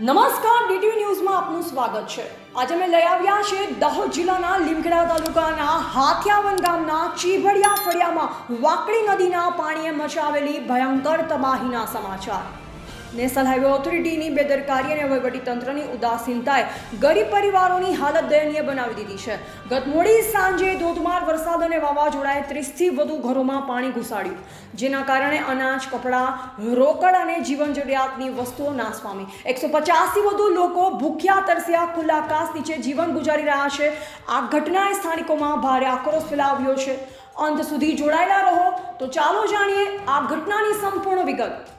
નમસ્કાર ડીટીવી ન્યૂઝમાં આપનું સ્વાગત છે. આજે અમે લઈ આવ્યા છે દાહોદ જિલ્લાના લીમખેડા તાલુકાના હાથિયાવન ગામના ચીભડિયા ફળિયામાં વાકડી નદીના પાણીએ મચાવેલી ભયંકર તબાહીના સમાચાર. નેશનલ હાઈવે ઓથોરિટીની બેદરકારી અને વહીવટીતંત્રની ઉદાસીનતાએ ગરીબ પરિવારોની હાલત દયનીય બનાવી દીધી છે. ગત મોડી સાંજે ધોધમાર વરસાદ અને વાવાઝોડાએ ત્રીસથી વધુ ઘરોમાં પાણી ઘુસાડ્યું. જેના કારણે અનાજ, કપડાં, રોકડ અને જીવન જરૂરિયાતની વસ્તુઓ નાશ પામી એકસો પચાસથી વધુ લોકો ભૂખ્યા, તરસ્યા, ખુલ્લા આકાશ નીચે જીવન ગુજારી રહ્યા છે. આ ઘટનાએ સ્થાનિકોમાં ભારે આક્રોશ ફેલાવ્યો છે. અંત સુધી જોડાયેલા રહો તો ચાલો જાણીએ આ ઘટનાની સંપૂર્ણ વિગત.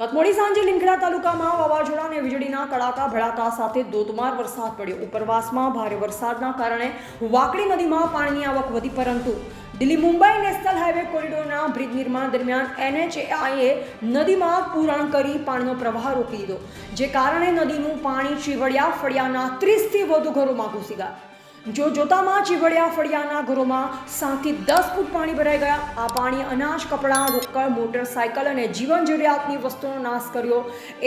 કતમોડી સાંજે લીમખેડા તાલુકામાં વાવાઝોડા અને વીજળીના કડાકા ભડાકા સાથે ધોધમાર વરસાદ પડ્યો. ઉપરવાસમાં ભારે વરસાદના કારણે વાકડી નદીમાં પાણીની આવક વધી પરંતુ દિલ્હી મુંબઈ નેશનલ હાઈવે કોરિડોરના બ્રિજ નિર્માણ દરમિયાન એનએચએઆઈએ નદીમાં પૂરણ કરી પાણીનો પ્રવાહ રોકી દીધો, જે કારણે નદીનું પાણી ચીવડિયા ફળિયાના ત્રીસથી વધુ ઘરોમાં ઘૂસી ગયા. જો જોતામાં ચીવડિયા ફળિયાના ઘરોમાં સાતથી દસ ફૂટ પાણી ભરાઈ ગયા, આ પાણી અનાજ, કપડાં, રોકડ, મોટરસાયકલ અને જીવન જરૂરિયાતની વસ્તુઓનો નાશ કર્યો.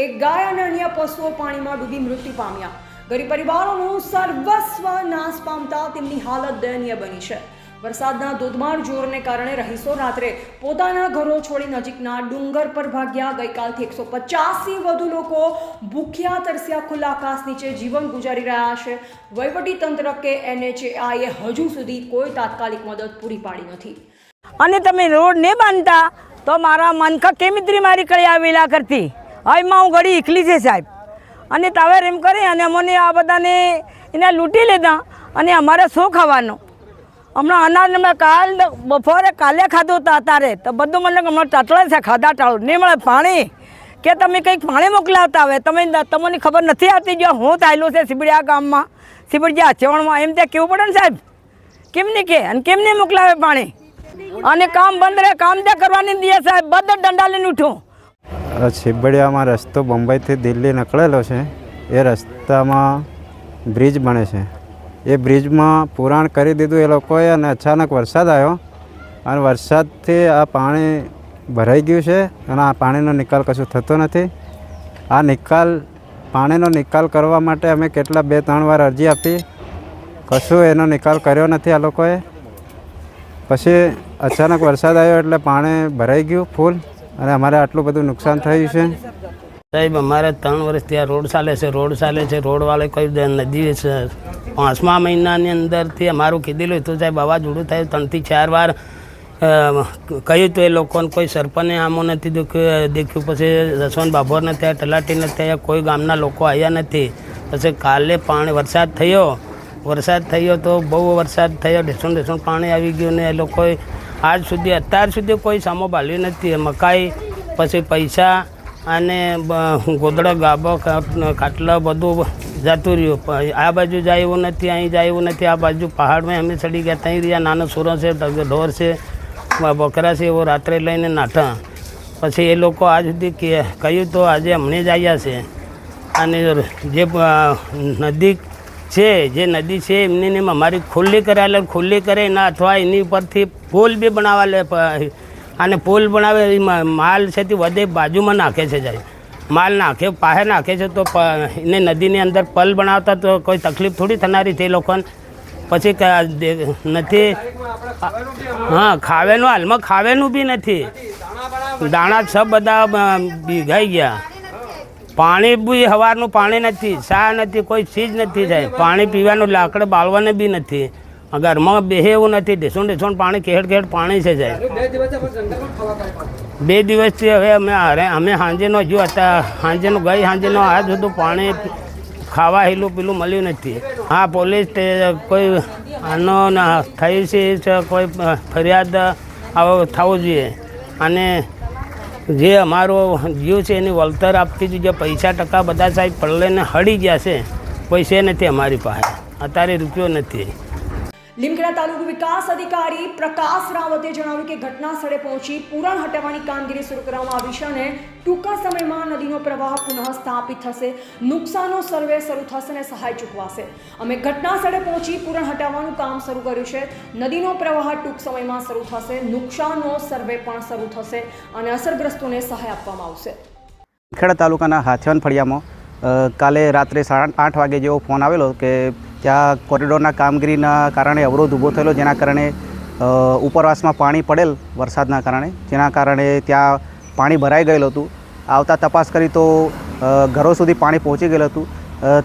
એક ગાય અને અન્ય પશુઓ પાણીમાં ડૂબી મૃત્યુ પામ્યા. ગરીબ પરિવારોનું સર્વસ્વ નાશ પામતા તેમની હાલત દયનીય બની છે. વરસાદના ધોધમાર જોરને કારણે રહીશો રાત્રે પોતાના ઘરો છોડી નજીકના ડુંગર પર ભાગ્યા. ગઈકાલથી એકસો પચાસથી વધુ લોકો ભૂખ્યા, તરસ્યા, ખુલ્લા આકાશ નીચે જીવન ગુજારી રહ્યા છે. વહીવટી તંત્ર કે એનએચએઆઈએ હજુ સુધી કોઈ તાત્કાલિક મદદ પૂરી પાડી નથી. અને તમે રોડ નહીં બાંધતા તો મારા મનખા કેમિત્રી મારી કઈ આવેલા કરતી હવેમાં હું ઘડી એકલી છે સાહેબ. અને તાવેર એમ કરે અને અમને આ બધાને એને લૂંટી લેતા અને અમારે શું ખાવાનું? હમણાં અનાજ મેં કાલ બપોરે કાલે ખાધું હતા અત્યારે. તો બધું મને હમણાં ટટળે છે, ખાધા ટાળું. નહીં મળે પાણી. કે તમે કંઈક પાણી મોકલાવતા આવે તમે તમને ખબર નથી આવતી જો હું થયેલું છે સિબડિયા ગામમાં સિબડિયા ચવણમાં, એમ ત્યાં કેવું પડે ને સાહેબ? કેમ નહીં કે? અને કેમ નહીં મોકલાવે પાણી? અને કામ બંધ રહે, કામ ત્યાં કરવાની દે સાહેબ. બધા દંડા લઈને ઉઠું. સિબડિયામાં રસ્તો બોમ્બેથી દિલ્હી નીકળેલો છે. એ રસ્તામાં બ્રિજ બને છે. એ બ્રિજમાં પુરાણ કરી દીધું એ લોકોએ અને અચાનક વરસાદ આવ્યો. અને વરસાદથી આ પાણી ભરાઈ ગયું છે અને આ પાણીનો નિકાલ કશું થતો નથી. આ નિકાલ, પાણીનો નિકાલ કરવા માટે અમે કેટલા બે, ત્રણ વાર અરજી આપી. કશું એનો નિકાલ કર્યો નથી આ લોકોએ. પછી અચાનક વરસાદ આવ્યો એટલે પાણી ભરાઈ ગયું ફૂલ અને અમારે આટલું બધું નુકસાન થયું છે. સાહેબ, અમારે ત્રણ વર્ષથી આ રોડ ચાલે છે, રોડ ચાલે છે રોડવાળે કોઈ નદી પાંચમા મહિનાની અંદરથી અમારું કીધેલું હતું, સાહેબ વાવાઝોડું થયું, ત્રણથી ચાર વાર કહ્યું તો એ લોકોને, કોઈ સરપંચને આમો નથી દુખ્યું દેખ્યું પછી જસવંત બાભોર નથી તલાટી નથી થયા, કોઈ ગામના લોકો આવ્યા નથી. પછી કાલે પાણી વરસાદ થયો. વરસાદ થયો તો બહુ વરસાદ થયો ઢેસણ ઢેસણ પાણી આવી ગયું ને એ લોકોએ આજ સુધી, અત્યાર સુધી કોઈ સામો બાલ્યું નથી. મકાઈ, પછી પૈસા અને ગોદડા ગાબો ખાટ- ખાટલા બધું જતું રહ્યું. આ બાજુ જાય એવું નથી, અહીં જાય નથી. આ બાજુ પહાડમાં અમે ચડી ગયા. ત્યાં રહ્યા, નાનો સુરો છે ઢોર છે બકરા છે, એવો રાત્રે લઈને નાઠા. પછી એ લોકો આજ સુધી કહ્યું તો આજે હમણાં જ આવ્યા છે. અને જે નદી છે, જે નદી છે, એમની અમારી ખુલ્લી કરાવે ખુલ્લી કરે ના અથવા એની ઉપરથી પુલ બી બનાવવા લે અને પુલ બનાવે એ મ- માલ છે તે વધે બાજુમાં નાખે છે જાય. માલ નાખે પાસે નાખે છે તો એને નદીની અંદર પલ બનાવતા તો કોઈ તકલીફ થોડી થનારી તે લોકોને. પછી નથી હા, ખાવેનું હાલમાં ખાવેનું બી નથી. દાણા છ બધા ભીગાઈ ગયા. પાણી બી સવારનું પાણી નથી, ચા નથી, કોઈ ચીજ નથી થાય પાણી પીવાનું લાકડ બાળવાને બી નથી. ઘરમાં બેહે એવું નથી ઢીસું ઢીસું પાણી ખેડ ખેડ પાણી છે જાય બે દિવસથી હવે અમે હારે અમે સાંજેનો જો હતા. સાંજેનો ગઈ સાંજેનો આજ સુધી પાણી ખાવા હેલું પેલું મળ્યું નથી. હા પોલીસ તે કોઈ આનો થયું થઈ છે કોઈ ફરિયાદ આવો થવું જોઈએ. અને જે અમારો જીવ છે એની વળતર આપતી જે પૈસા ટકા બધા સાહેબ પડલેને હળી ગયા છે. પૈસે નથી અમારી પાસે. અત્યારે રૂપિયો નથી. લીમખેડા તાલુકા વિકાસ અધિકારી પ્રકાશ રાવતે જણાવ્યું કે ઘટના સ્થળે પહોંચી પુરાણ હટાવવાની કામગીરી શરૂ કરવામાં આવી છે અને ટૂંકા સમયમાં નદીનો પ્રવાહ પુનઃ સ્થાપિત થશે, નુકસાનનો સર્વે શરૂ થશે અને સહાય ચૂકવાશે. અમે ઘટના સ્થળે પહોંચી પુરાણ હટાવવાનું કામ શરૂ કર્યું છે. નદીનો પ્રવાહ ટૂંક સમયમાં શરૂ થશે, નુકસાનનો સર્વે પણ શરૂ થશે અને અસરગ્રસ્તોને સહાય આપવામાં આવશે. ખેડા તાલુકાના હાથિયાન ફળિયામાં કાલે રાત્રે સાડા આઠ વાગે જેવો ફોન આવેલો કે ત્યાં કોરિડોરના કામગીરીના કારણે અવરોધ ઊભો થયેલો, જેના કારણે ઉપરવાસમાં પાણી પડેલ વરસાદના કારણે, જેના કારણે ત્યાં પાણી ભરાઈ ગયેલું હતું. આવતા તપાસ કરી તો ઘરો સુધી પાણી પહોંચી ગયેલું હતું.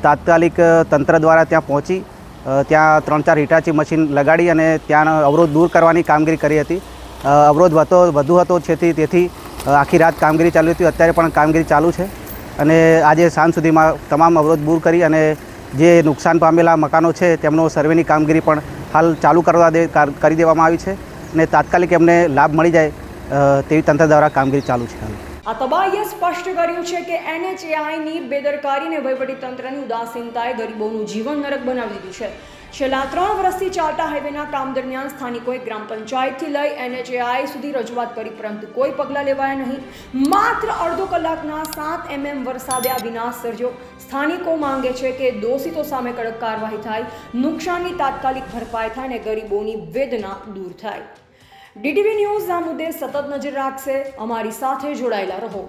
તાત્કાલિક તંત્ર દ્વારા ત્યાં પહોંચી ત્યાં ત્રણ ચાર હિટાચી મશીન લગાડી અને ત્યાં અવરોધ દૂર કરવાની કામગીરી કરી હતી. અવરોધ વધતો, વધુ હતો છેથી તેથી આખી રાત કામગીરી ચાલુ હતી. અત્યારે પણ કામગીરી ચાલુ છે. અને આજે સાંજ સુધીમાં તમામ અવરોધ દૂર કરી અને જે નુકસાન પામેલા મકાનો છે, તેમનો સર્વેની કામગીરી પણ હાલ ચાલુ કરવા દે, કરી દેવામાં આવી છે અને તાત્કાલિક એમને લાભ મળી જાય તેવી તંત્ર દ્વારા કામગીરી ચાલુ છે આ તબાહીએ સ્પષ્ટ કર્યું છે કે એનએચએઆઈની બેદરકારી અને વહીવટીતંત્રની ઉદાસીનતાએ ગરીબોનું જીવન નરક બનાવી દીધું છે. છેલ્લા ત્રણ વર્ષથી ચાલતા હાઈવેના કામ દરમિયાન સ્થાનિકોએ ગ્રામ પંચાયતથી લઈ એનએચએઆઈ સુધી રજૂઆત કરી, પરંતુ કોઈ પગલાં લેવાયા નહીં. માત્ર અડધો કલાકના સાત એમએમ વરસાદે વિનાશ સર્જ્યો સ્થાનિકો માંગે છે કે દોષિતો સામે કડક કાર્યવાહી થાય, નુકસાનની તાત્કાલિક ભરપાઈ થાય અને ગરીબોની વેદના દૂર થાય. ડીટીવી ન્યૂઝ આ મુદ્દે સતત નજર રાખશે. અમારી સાથે જોડાયેલા રહો.